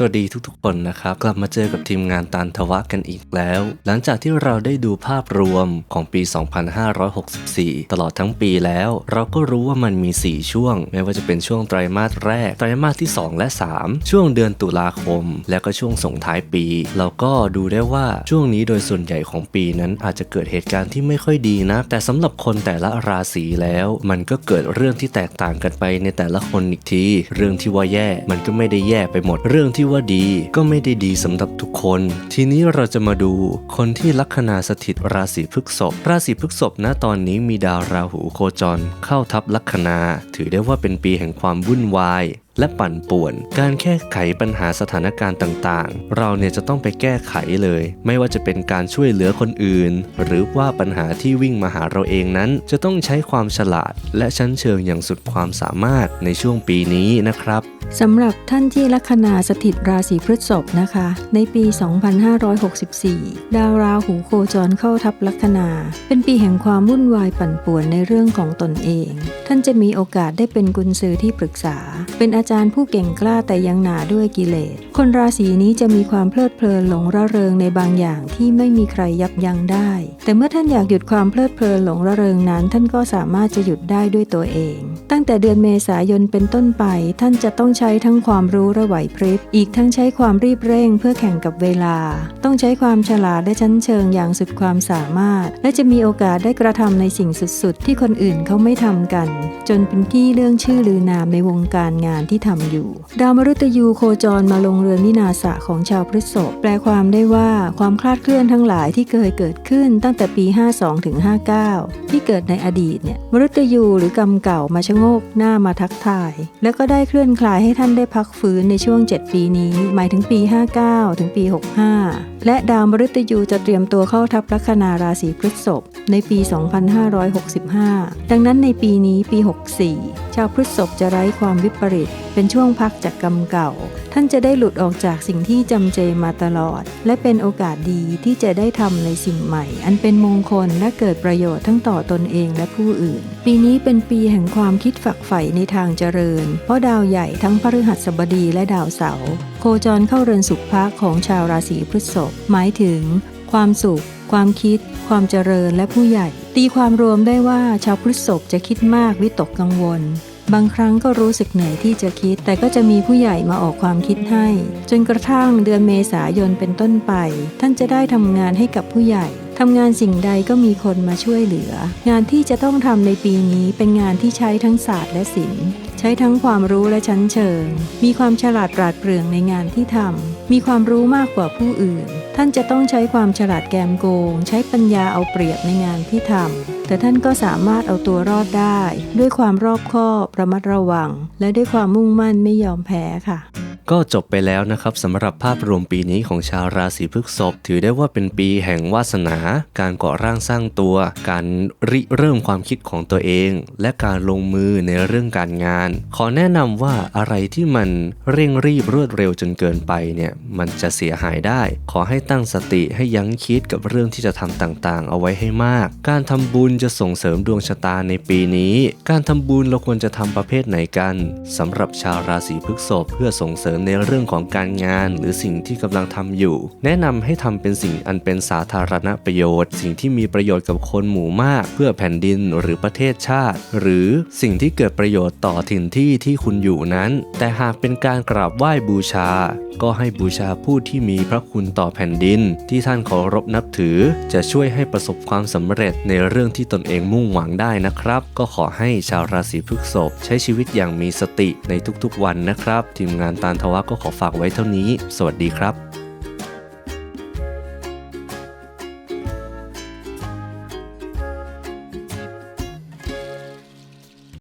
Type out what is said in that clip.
สวัสดีทุกๆคนนะครับ กลับมาเจอกับทีมงานตันทวะกันอีกแล้ว หลังจากที่เราได้ดูภาพรวมของปี 2564 ตลอดทั้งปีแล้ว เราก็รู้ว่ามันมี 4 ช่วง ไม่ว่าจะเป็นช่วงไตรมาสแรก ไตรมาสที่ 2 และ 3 ช่วงเดือนตุลาคม และก็ช่วงส่งท้ายปี เราก็ดูได้ว่าช่วงนี้โดยส่วนใหญ่ของปีนั้นอาจจะเกิดเหตุการณ์ที่ไม่ค่อยดีนะ แต่สำหรับคนแต่ละราศีแล้ว มันก็เกิดเรื่องที่แตกต่างกันไปในแต่ละคนอีกที เรื่องที่ว่าแย่มันก็ไม่ได้แย่ไปหมด เรื่องที่ว่าดีก็ไม่ได้ดีสำหรับทุกคน ทีนี้เราจะมาดูคนที่ลัคนาสถิตราศีพฤกษภราศีพฤกษภณตอนนี้มีดาวราหูโคจร เข้าทับลัคนา ถือได้ว่าเป็นปีแห่งความวุ่นวาย และปั่นป่วน การแก้ไขปัญหาสถานการณ์ต่างๆ เราเนี่ยจะต้องไปแก้ไขเลย ไม่ว่าจะเป็นการช่วยเหลือคนอื่น หรือว่าปัญหาที่วิ่งมาหาเราเองนั้น จะต้องใช้ความฉลาด และชั้นเชิงอย่างสุดความสามารถในช่วงปีนี้นะครับสำหรับท่านที่ลัคนาสถิตราศีพฤษภนะคะ ในปี 2564 ดาวราหูโคจรเข้าทับลัคนา เป็นปีแห่งความวุ่นวายปั่นป่วนในเรื่องของตนเอง ท่านจะมีโอกาสได้เป็นกุญซือที่ปรึกษา เป็นอาจารย์ผู้เก่งกล้าแต่ยังหนาด้วยกิเลส คนราศีนี้จะมีความเพลิดเพลินหลงระเริงในบางอย่างที่ไม่มีใครยับยั้งได้ แต่เมื่อท่านอยากหยุดความเพลิดเพลินหลงระเริงนั้น ท่านก็สามารถจะหยุดได้ด้วยตัวเอง ตั้งแต่เดือนเมษายนเป็นต้นไป ท่านจะต้องใช้ทั้งความรู้และไหวพริบ อีกทั้งใช้ความรีบเร่งเพื่อแข่งกับเวลา ต้องใช้ความฉลาดและชั้นเชิงอย่างสุดความสามารถ และจะมีโอกาสได้กระทำในสิ่งสุดๆ ที่คนอื่นเขาไม่ทำกัน จนเป็นที่เรื่องชื่อลือนามในวงการงานที่ทำอยู่ ดาวมฤตยูโคจรมาลงเรือนวินาศะของชาวพฤษภแปลความได้ว่าความคลาดเคลื่อนทั้งหลายที่เคยเกิดขึ้นตั้งแต่ปี 52ถึง59 ที่เกิดในอดีตเนี่ยมฤตยูหรือกรรมเก่ามาชะโงกหน้ามาทักทาย แล้วก็ได้เคลื่อนคลายให้ท่านได้พักฟื้นในช่วง 7 ปีนี้ หมายถึงปี 59 ถึงปี 65และดาวมฤตยูจะเตรียมตัวเข้าทับลัคนาราศีพฤษภในปี 2565 ดังนั้นในปีนี้ปี 64 ชาวพฤษภจะไร้ความวิปริต เป็นช่วงพักจากกรรมเก่า ท่านจะได้หลุดออกจากสิ่งที่จำเจมาตลอด และเป็นโอกาสดีที่จะได้ทำในสิ่งใหม่ อันเป็นมงคลและเกิดประโยชน์ทั้งต่อตนเองและผู้อื่น ปีนี้เป็นปีแห่งความคิดฝักใฝ่ในทางเจริญ เพราะดาวใหญ่ทั้งพฤหัสบดีและดาวเสาร์โคจรเข้าเรือนสุขภะของชาวราศีพฤษภหมายถึง ความสุข ความคิด ความเจริญและผู้ใหญ่ ตีความรวมได้ว่าชาวพฤษภจะคิดมากวิตกกังวล บางครั้งก็รู้สึกเหนื่อยที่จะคิด แต่ก็จะมีผู้ใหญ่มาออกความคิดให้ จนกระทั่งเดือนเมษายนเป็นต้นไป ท่านจะได้ทำงานให้กับผู้ใหญ่ทำงานสิ่งใดก็มีคนมาช่วยเหลือ งานที่จะต้องทำในปีนี้เป็นงานที่ใช้ทั้งศาสตร์และศิลป์ใช้ทั้งความรู้และชั้นเชิง มีความฉลาดปราดเปรื่องในงานที่ทำมีความรู้มากกว่าผู้อื่น ท่านจะต้องใช้ความฉลาดแกมโกง ใช้ปัญญาเอาเปรียบในงานที่ทำแต่ท่านก็สามารถเอาตัวรอดได้ ด้วยความรอบคอบระมัดระวัง และด้วยความมุ่งมั่นไม่ยอมแพ้ค่ะ ก็จบไปแล้วนะครับสำหรับภาพรวมปีนี้ของชาวราศีพฤษภถือได้ว่าเป็นปีแห่งวาสนา การก่อร่างสร้างตัว การริเริ่มความคิดของตัวเอง และการลงมือในเรื่องการงาน ขอแนะนำว่าอะไรที่มันเร่งรีบรวดเร็วจนเกินไปเนี่ยมันจะเสียหายได้ ขอให้ตั้งสติให้ยั้งคิดกับเรื่องที่จะทำต่างๆ เอาไว้ให้มาก การทำบุญจะส่งเสริมดวงชะตาในปีนี้ การทำบุญเราควรจะทำประเภทไหนกันสำหรับชาวราศีพฤษภเพื่อส่งเสริมในเรื่องของการงาน หรือสิ่งที่กำลังทำอยู่ แนะนำให้ทำเป็นสิ่งอันเป็นสาธารณประโยชน์ สิ่งที่มีประโยชน์กับคนหมู่มาก เพื่อแผ่นดินหรือประเทศชาติ หรือสิ่งที่เกิดประโยชน์ต่อถิ่นที่ที่คุณอยู่นั้น แต่หากเป็นการกราบไหว้บูชา ก็ให้บูชาผู้ที่มีพระคุณต่อแผ่นดิน ที่ท่านเคารพนับถือ จะช่วยให้ประสบความสำเร็จในเรื่องที่ตนเองมุ่งหวังได้นะครับ ก็ขอให้ชาวราศีพฤษภใช้ชีวิตอย่างมีสติในทุกๆวันนะครับ ทีมงานตานทวะก็ขอฝากไว้เท่านี้ สวัสดีครับ